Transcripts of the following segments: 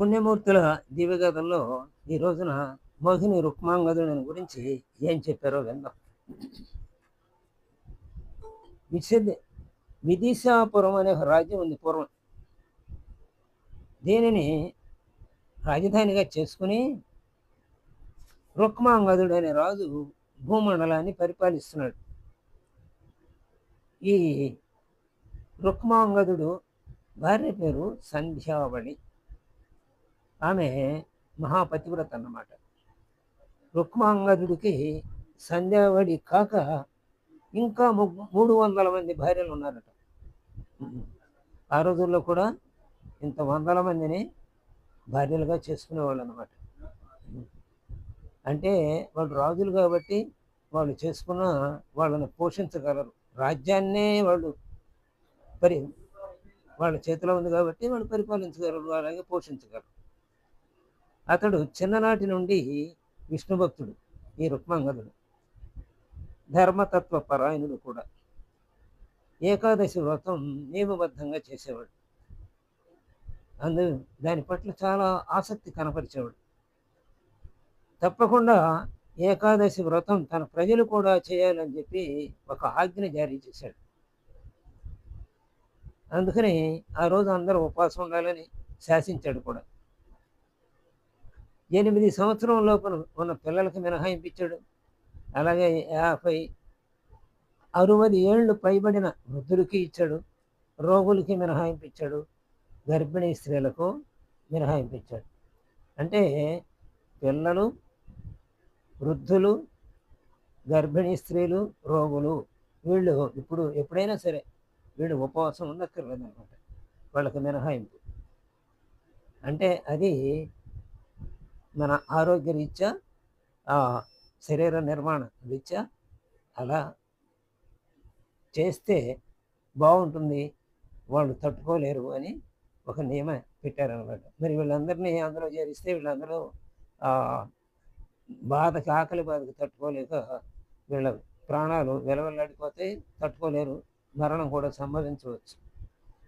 పుణ్యమూర్తుల దివ్యగతంలో ఈ రోజున మోహిని రుక్మాంగదుని గురించి ఏం చెప్పారో విందాం. విసిద్ విదిశాపురం అనే ఒక రాజ్యం ఉంది పూర్వం. దీనిని రాజధానిగా చేసుకుని రుక్మాంగదుడు అనే రాజు భూమండలాన్ని పరిపాలిస్తున్నాడు. ఈ రుక్మాంగదుడు భార్య పేరు సంధ్యావళి. ఆమె మహాపతివ్రత అన్నమాట రుక్మాంగదుడికి సంధ్యావళి కాక ఇంకా ము- మూడు వందల మంది భార్యలు ఉన్నారట ఆ రోజుల్లో కూడా ఇంత వందల మందిని భార్యలుగా చేసుకునేవాళ్ళు అనమాట అంటే వాళ్ళు రాజులు కాబట్టి వాళ్ళు చేసుకున్న వాళ్ళని పోషించగలరు. రాజ్యాన్నే వాళ్ళు పరి వాళ్ళ చేతిలో ఉంది కాబట్టి వాళ్ళు పరిపాలించగలరు అలాగే పోషించగలరు. అతడు చిన్ననాటి నుండి విష్ణు భక్తుడు ఈ రుక్మాంగదుడు. ధర్మతత్వ పరాయణుడు కూడా. ఏకాదశి వ్రతం నియమబద్ధంగా చేసేవాడు. అందు దాని పట్ల చాలా ఆసక్తి కనపరిచేవాడు. తప్పకుండా ఏకాదశి వ్రతం తన ప్రజలు కూడా చేయాలని చెప్పి ఒక ఆజ్ఞ జారీ చేశాడు. అందుకని ఆ రోజు అందరూ ఉపవాసం ఉండాలని శాసించాడు కూడా. ఎనిమిది సంవత్సరం లోపల ఉన్న పిల్లలకి మినహాయింపించాడు. అలాగే యాభై అరవది ఏళ్ళు పైబడిన వృద్ధులకి ఇచ్చాడు. రోగులకి మినహాయింపించాడు. గర్భిణీ స్త్రీలకు మినహాయింపించాడు. అంటే పిల్లలు వృద్ధులు గర్భిణీ స్త్రీలు రోగులు వీళ్ళు ఇప్పుడు ఎప్పుడైనా సరే వీళ్ళు ఉపవాసం ఉండక్కర్లేదన్నమాట. వాళ్ళకి మినహాయింపు. అంటే అది మన ఆరోగ్య రీత్యా ఆ శరీర నిర్మాణ రీత్యా అలా చేస్తే బాగుంటుంది. వాళ్ళు తట్టుకోలేరు అని ఒక నియమం పెట్టారనమాట. మరి వీళ్ళందరినీ అందులో చేరిస్తే వీళ్ళందరూ బాధకి ఆకలి బాధకి తట్టుకోలేక వీళ్ళ ప్రాణాలు వెలవెల్లాడిపోతే తట్టుకోలేరు. మరణం కూడా సంభవించవచ్చు.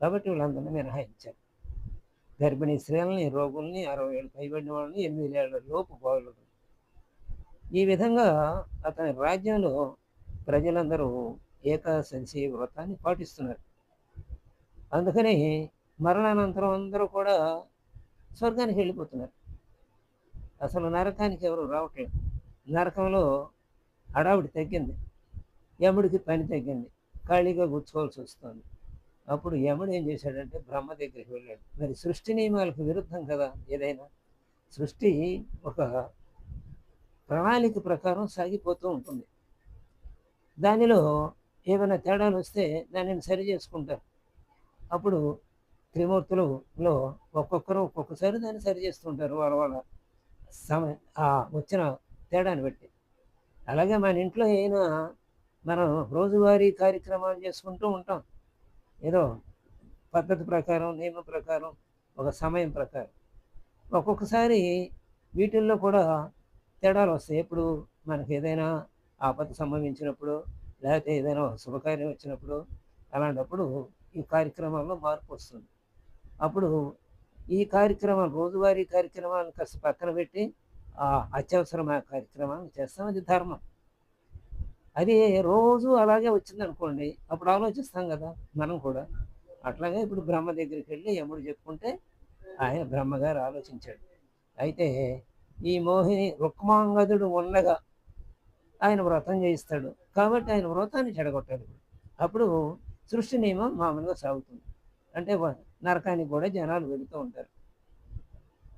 కాబట్టి వీళ్ళందరినీ మినహాయించారు గర్భిణీ స్త్రీలని రోగుల్ని అరవై ఏళ్ళు పైబడిన వాళ్ళని ఎనిమిది ఏళ్ళ లోపు బాగులు ఈ విధంగా అతని రాజ్యంలో ప్రజలందరూ ఏకాశంసి వ్రతాన్ని పాటిస్తున్నారు. అందుకని మరణానంతరం అందరూ కూడా స్వర్గానికి వెళ్ళిపోతున్నారు. అసలు నరకానికి ఎవరు రావట్లేదు. నరకంలో హడావిడి తగ్గింది. యముడికి పని తగ్గింది. ఖాళీగా కూర్చోవాల్సి వస్తుంది. అప్పుడు యముడు ఏం చేశాడంటే బ్రహ్మ దగ్గరికి వెళ్ళాడు. మరి సృష్టి నియమాలకు విరుద్ధం కదా ఏదైనా? సృష్టి ఒక ప్రణాళిక ప్రకారం సాగిపోతూ ఉంటుంది. దానిలో ఏమైనా తేడాలు వస్తే దానిని సరి చేసుకుంటారు. అప్పుడు త్రిమూర్తులలో ఒక్కొక్కరు ఒక్కొక్కసారి దాన్ని సరి చేస్తుంటారు వాళ్ళ వాళ్ళ సమయ వచ్చిన తేడాన్ని బట్టి. అలాగే మన ఇంట్లో అయినా మనం రోజువారీ కార్యక్రమాలు చేసుకుంటూ ఉంటాం. ఏదో పద్ధతి ప్రకారం నియమం ప్రకారం ఒక సమయం ప్రకారం. ఒక్కొక్కసారి వీటిల్లో కూడా తేడాలు వస్తాయి. ఎప్పుడు మనకి ఏదైనా ఆపద సంభవించినప్పుడు లేకపోతే ఏదైనా శుభకార్యం వచ్చినప్పుడు అలాంటప్పుడు ఈ కార్యక్రమాల్లో మార్పు వస్తుంది. అప్పుడు ఈ కార్యక్రమాలు రోజువారీ కార్యక్రమాలను కాస్త పక్కన పెట్టి అత్యవసరమైన కార్యక్రమాలను చేస్తాం. అది ధర్మం. అది రోజు అలాగే వచ్చింది అనుకోండి అప్పుడు ఆలోచిస్తాం కదా మనం కూడా. అట్లాగే ఇప్పుడు బ్రహ్మ దగ్గరికి వెళ్ళి యముడు చెప్పుకుంటే ఆయన బ్రహ్మగారు ఆలోచించాడు. అయితే ఈ మోహిని రుక్మాంగదుడు ఉండగా ఆయన వ్రతం చేయిస్తాడు. కాబట్టి ఆయన వ్రతాన్ని చెడగొట్టాడు అప్పుడు సృష్టి నియమం మామూలుగా సాగుతుంది. అంటే నరకానికి కూడా జనాలు వెళుతూ ఉంటారు.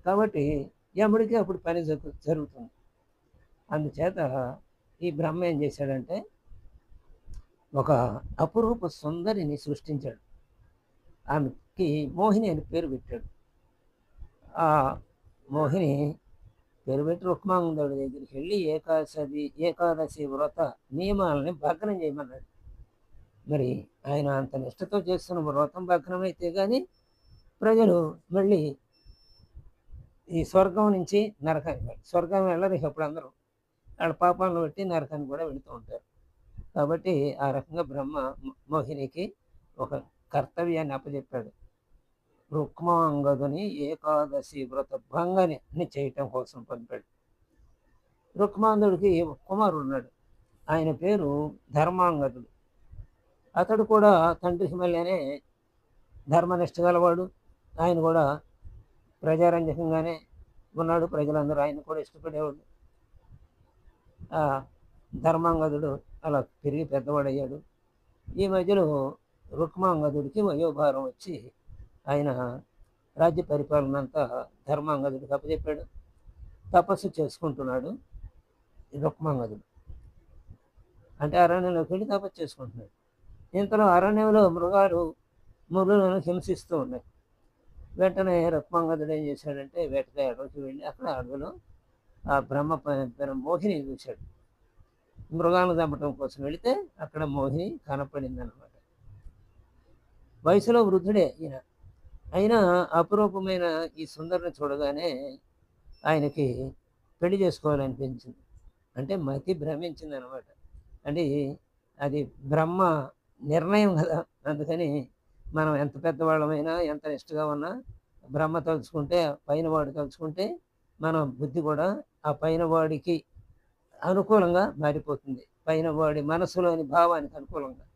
కాబట్టి యముడికి అప్పుడు పని జరుగు- జరుగుతుంది. అందుచేత ఈ బ్రహ్మ ఏం చేశాడంటే ఒక అపురూప సుందరిని సృష్టించాడు. ఆమెకి మోహిని అని పేరు పెట్టాడు. ఆ మోహిని పేరు పెట్టి రుక్మాంగుడి దగ్గరికి వెళ్ళి ఏకాదశి ఏకాదశి వ్రత నియమాలని భగ్నం చేయమన్నాడు. మరి ఆయన అంత నిష్టతో చేస్తున్న వ్రతం భగ్నం అయితే కానీ ప్రజలు మళ్ళీ ఈ స్వర్గం నుంచి నరకానికి స్వర్గం వెళ్ళరు ఇప్పుడు అందరూ వాళ్ళ పాపాలను బట్టి నరకాన్ని కూడా వెళుతూ ఉంటారు. కాబట్టి ఆ రకంగా బ్రహ్మ మోహినికి ఒక కర్తవ్యాన్ని అప్పచెప్పాడు రుక్మాంగదుని ఏకాదశి వ్రత భంగని చేయటం కోసం పంపాడు. రుక్మాంగుడికి కుమారుడు ఉన్నాడు. ఆయన పేరు ధర్మాంగదుడు. అతడు కూడా తండ్రి హిమల్యనే ధర్మనిష్ట గలవాడు. ఆయన కూడా ప్రజారంజకంగానే ఉన్నాడు. ప్రజలందరూ ఆయన కూడా ఇష్టపడేవాడు ధర్మాంగదుడు అలా పెరిగి పెద్దవాడయ్యాడు. ఈ మధ్యలో రుక్మాంగదుడికి వయోభారం వచ్చి ఆయన రాజ్య పరిపాలన అంతా ధర్మాంగదుడికి అప్పచెప్పాడు. తపస్సు చేసుకుంటున్నాడు రుక్మాంగదుడు. అంటే అరణ్యంలోకి వెళ్ళి తపస్సు చేసుకుంటున్నాడు. ఇంతలో అరణ్యంలో మృగాలు మురులను హింసిస్తూ ఉన్నాయి. వెంటనే రుక్మాంగదుడు ఏం చేశాడంటే వేటకాయ అడవికి వెళ్ళి అక్కడ అడవిలో ఆ బ్రహ్మ ప- మోహిని చూశాడు. మృగాలను చంపటం కోసం వెళితే అక్కడ మోహిని కనపడింది అనమాట వయసులో వృద్ధుడే ఈయన. అయినా అపురూపమైన ఈ సుందరిని చూడగానే ఆయనకి పెళ్ళి చేసుకోవాలనిపించింది. అంటే మతి భ్రమించింది అనమాట అంటే అది బ్రహ్మ నిర్ణయం కదా. అందుకని మనం ఎంత పెద్దవాళ్ళమైనా ఎంత నిష్టగా ఉన్నా బ్రహ్మ తలుచుకుంటే పైన వాడు తలుచుకుంటే మన బుద్ధి కూడా ఆ పైన వాడికి అనుకూలంగా మారిపోతుంది. పైన వాడి మనసులోని భావానికి అనుకూలంగా.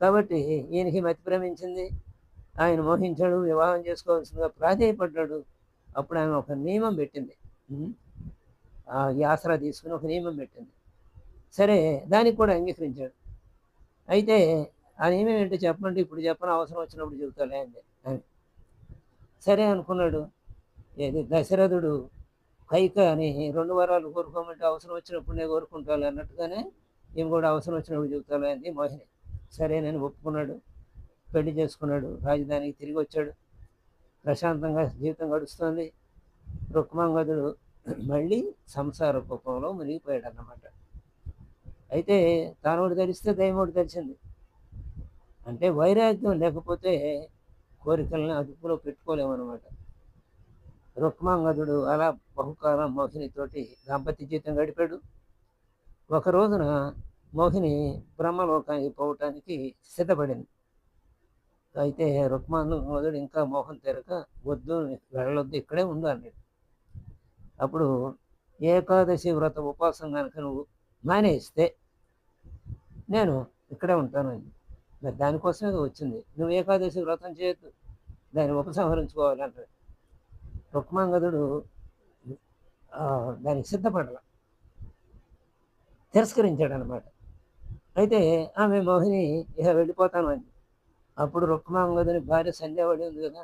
కాబట్టి ఈయనకి మతి భ్రమించింది. ఆయన మోహించాడు వివాహం చేసుకోవాల్సిందిగా ప్రాధేయపడ్డాడు. అప్పుడు ఆమె ఒక నియమం పెట్టింది. ఆ ఈ ఆసరా తీసుకుని ఒక నియమం పెట్టింది. సరే దానికి కూడా అంగీకరించాడు. అయితే ఆ నియమం ఏంటో చెప్పండి ఇప్పుడు చెప్పని అవసరం వచ్చినప్పుడు చెబుతాలే అండి సరే అనుకున్నాడు. దశరథుడు కైక అని రెండు వారాలు కోరుకోమంటే అవసరం వచ్చినప్పుడు నేను కోరుకుంటాను అన్నట్టుగానే ఈమె కూడా అవసరం వచ్చినప్పుడు చెబుతాను అంది మోహిని. సరే నేను ఒప్పుకున్నాడు పెళ్ళి చేసుకున్నాడు రాజధానికి తిరిగి వచ్చాడు. ప్రశాంతంగా జీవితం గడుస్తుంది. రుక్మాంగదుడు మళ్ళీ సంసార కుప్పంలో మునిగిపోయాడు అన్నమాట. అయితే తానోడు ధరిస్తే దైవోడు తెలిసింది అంటే వైరాగ్యం లేకపోతే కోరికలను అదుపులో పెట్టుకోలేమన్నమాట. రుక్మాంగదుడు అలా బహుకాలం మోహినితోటి దాంపత్య జీవితం గడిపాడు. ఒక రోజున మోహిని బ్రహ్మలోకానికి పోవటానికి సిద్ధపడింది. అయితే రుక్మాంగదుడు ఇంకా మోహం తెరక వద్దు వెళ్ళొద్దు ఇక్కడే ఉండు అన్నాడు. అప్పుడు ఏకాదశి వ్రత ఉపవాసం కనుక నువ్వు మానేస్తే నేను ఇక్కడే ఉంటాను మరి దానికోసమే వచ్చింది. నువ్వు ఏకాదశి వ్రతం చేయొద్దు దాన్ని ఉపసంహరించుకోవాలంటాడు రుక్మాంగదుడు దానికి సిద్ధపడల. తిరస్కరించాడు అనమాట అయితే ఆమె మోహిని ఇక వెళ్ళిపోతాను అని అప్పుడు రుక్మాంగదుని భార్య సంధ్యావళి ఉంది కదా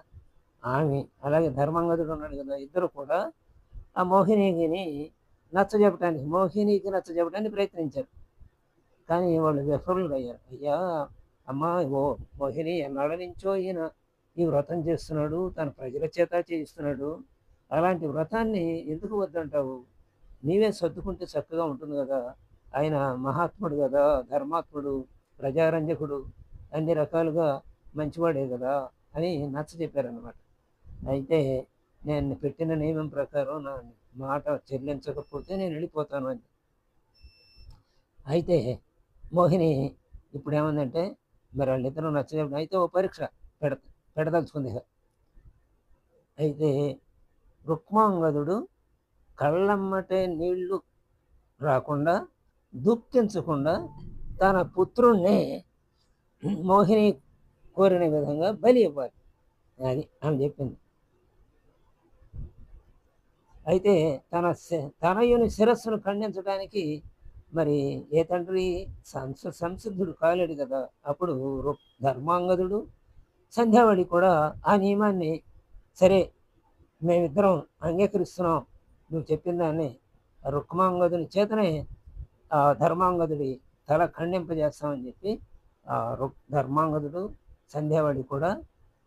ఆమె అలాగే ధర్మాంగదుడు ఉన్నాడు కదా ఇద్దరు కూడా ఆ మోహినికి నచ్చజెప్పడానికి మోహినికి నచ్చజెప్పడానికి ప్రయత్నించారు. కానీ వాళ్ళు విఫలులు అయ్యారు అయ్యా అమ్మా ఓ మోహిని ఎన్నాళ్ళ నుంచో ఈయన ఈ వ్రతం చేస్తున్నాడు తన ప్రజల చేత చేయిస్తున్నాడు. అలాంటి వ్రతాన్ని ఎందుకు వద్దంటావు? నీవే సర్దుకుంటే చక్కగా ఉంటుంది కదా. ఆయన మహాత్ముడు కదా ధర్మాత్ముడు ప్రజారంజకుడు అన్ని రకాలుగా మంచివాడే కదా అని నచ్చ చెప్పారనమాట అయితే నేను పెట్టిన నియమం ప్రకారం నా మాట చెల్లించకపోతే నేను వెళ్ళిపోతాను అని. అయితే మోహిని ఇప్పుడు ఏమందంటే మరి వాళ్ళిద్దరూ నచ్చ అయితే ఓ పరీక్ష పెడతాను పెడదలుచుకుంది. అయితే రుక్మాంగదుడు కళ్ళమ్మటే నీళ్ళు రాకుండా దుఃఖించకుండా తన పుత్రుణ్ణి మోహిని కోరిన విధంగా బలి ఇవ్వాలి. అది ఆమె చెప్పింది. అయితే తన తనయుని శిరస్సును ఖండించడానికి మరి ఏ తండ్రి సంస సంసిద్ధుడు కాలేడు కదా. అప్పుడు ధర్మాంగదుడు సంధ్యావళి కూడా ఆ నియమాన్ని సరే మేమిద్దరం అంగీకరిస్తున్నాం. నువ్వు చెప్పిన దాన్ని రుక్మాంగదుని చేతనే ఆ ధర్మాంగదుడి తల ఖండింపజేస్తామని చెప్పి ఆ రుక్ ధర్మాంగదుడు సంధ్యావళి కూడా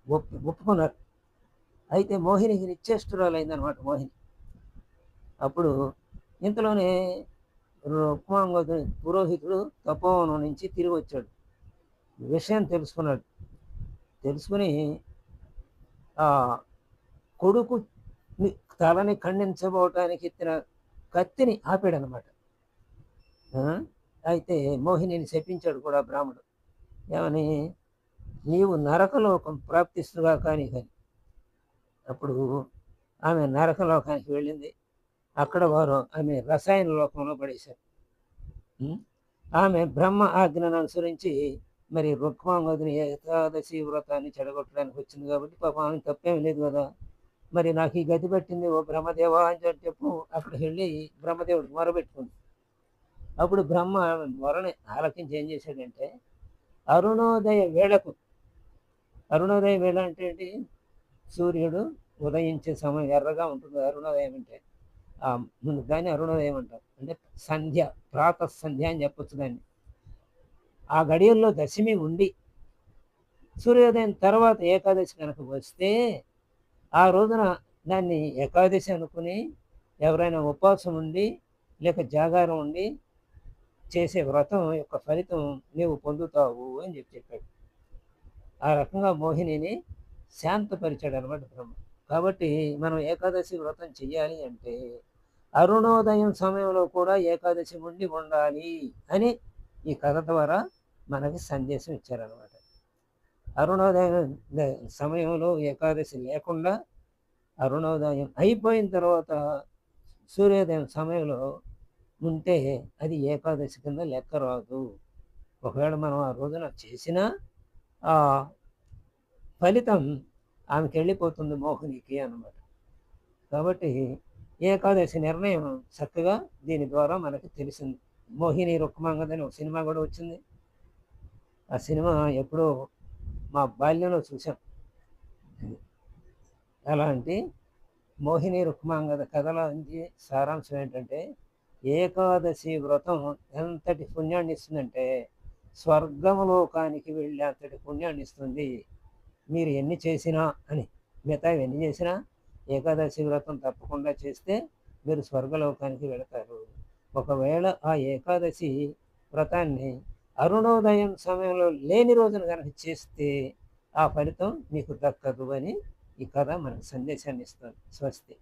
ఒప్పు ఒప్పుకున్నారు. అయితే మోహినికి నిశ్చేష్టురాలైందనమాట మోహిని. అప్పుడు ఇంతలోనే రుక్మాంగదుని పురోహితుడు తపోవనం నుంచి తిరిగి వచ్చాడు విషయం తెలుసుకున్నాడు. తెలుసుకుని ఆ కొడుకు తలని ఖండించబోవటానికి ఎత్తిన కత్తిని ఆపాడనమాట అయితే మోహినిని శపించాడు కూడా బ్రాహ్మడు. ఏమని నీవు నరకలోకం ప్రాప్తిస్తుగా కానీ కానీ. అప్పుడు ఆమె నరకలోకానికి వెళ్ళింది. అక్కడ వారు ఆమె రసాయన లోకంలో పడేశారు. ఆమె బ్రహ్మ ఆజ్ఞను అనుసరించి మరి రుక్మాంగదిని ఏకాదశి వ్రతాన్ని చెడగొట్టడానికి వచ్చింది కాబట్టి పాపం ఆమె తప్పేం లేదు కదా. మరి నాకు ఈ గతి పెట్టింది ఓ బ్రహ్మదేవా అని చెప్పి చెప్పు అక్కడికి వెళ్ళి బ్రహ్మదేవుడికి మొరబెట్టుకుంది అప్పుడు బ్రహ్మ మొరని ఆలకించి ఏం చేశాడంటే అరుణోదయ వేళకు అరుణోదయ వేళ అంటే ఏంటి? సూర్యుడు ఉదయించే సమయం ఎర్రగా ఉంటుంది. అరుణోదయం అంటే ముందు దాన్ని అరుణోదయం అంటారు. అంటే సంధ్య ప్రాత సంధ్య అని చెప్పొచ్చు దాన్ని. ఆ గడియల్లో దశమి ఉండి సూర్యోదయం తర్వాత ఏకాదశి కనుక వస్తే ఆ రోజున దాన్ని ఏకాదశి అనుకుని ఎవరైనా ఉపవాసం ఉండి లేక జాగారం ఉండి చేసే వ్రతం యొక్క ఫలితం నీవు పొందుతావు అని చెప్పి చెప్పాడు. ఆ రకంగా మోహినిని శాంతపరిచాడు అనమాట బ్రహ్మ. కాబట్టి మనం ఏకాదశి వ్రతం చెయ్యాలి అంటే అరుణోదయం సమయంలో కూడా ఏకాదశి ఉండి ఉండాలి అని ఈ కథ ద్వారా మనకి సందేశం ఇచ్చారనమాట అరుణోదయం సమయంలో ఏకాదశి లేకుండా అరుణోదయం అయిపోయిన తర్వాత సూర్యోదయం సమయంలో ఉంటే అది ఏకాదశి కింద లెక్క రాదు. ఒకవేళ మనం ఆ రోజున చేసిన ఆ ఫలితం ఆమెకి వెళ్ళిపోతుంది మోహినికి అనమాట కాబట్టి ఏకాదశి నిర్ణయం చక్కగా దీని ద్వారా మనకి తెలిసింది. మోహిని రుక్మాంగదని ఒక సినిమా కూడా వచ్చింది. ఆ సినిమా ఎప్పుడో మా బాల్యంలో చూసాం అలాంటి మోహిని రుక్మాంగద కథల సారాంశం ఏంటంటే ఏకాదశి వ్రతం ఎంతటి పుణ్యాన్ని ఇస్తుందంటే స్వర్గంలోకానికి వెళ్ళే అంతటి పుణ్యాన్ని ఇస్తుంది. మీరు ఎన్ని చేసినా అని మిగతా ఎన్ని చేసినా ఏకాదశి వ్రతం తప్పకుండా చేస్తే మీరు స్వర్గలోకానికి వెళతారు. ఒకవేళ ఆ ఏకాదశి వ్రతాన్ని అరుణోదయం సమయంలో లేని రోజున కనుక చేస్తే ఆ ఫలితం మీకు దక్కదు అని ఈ కథ మనకు సందేశాన్ని ఇస్తుంది. స్వస్తి.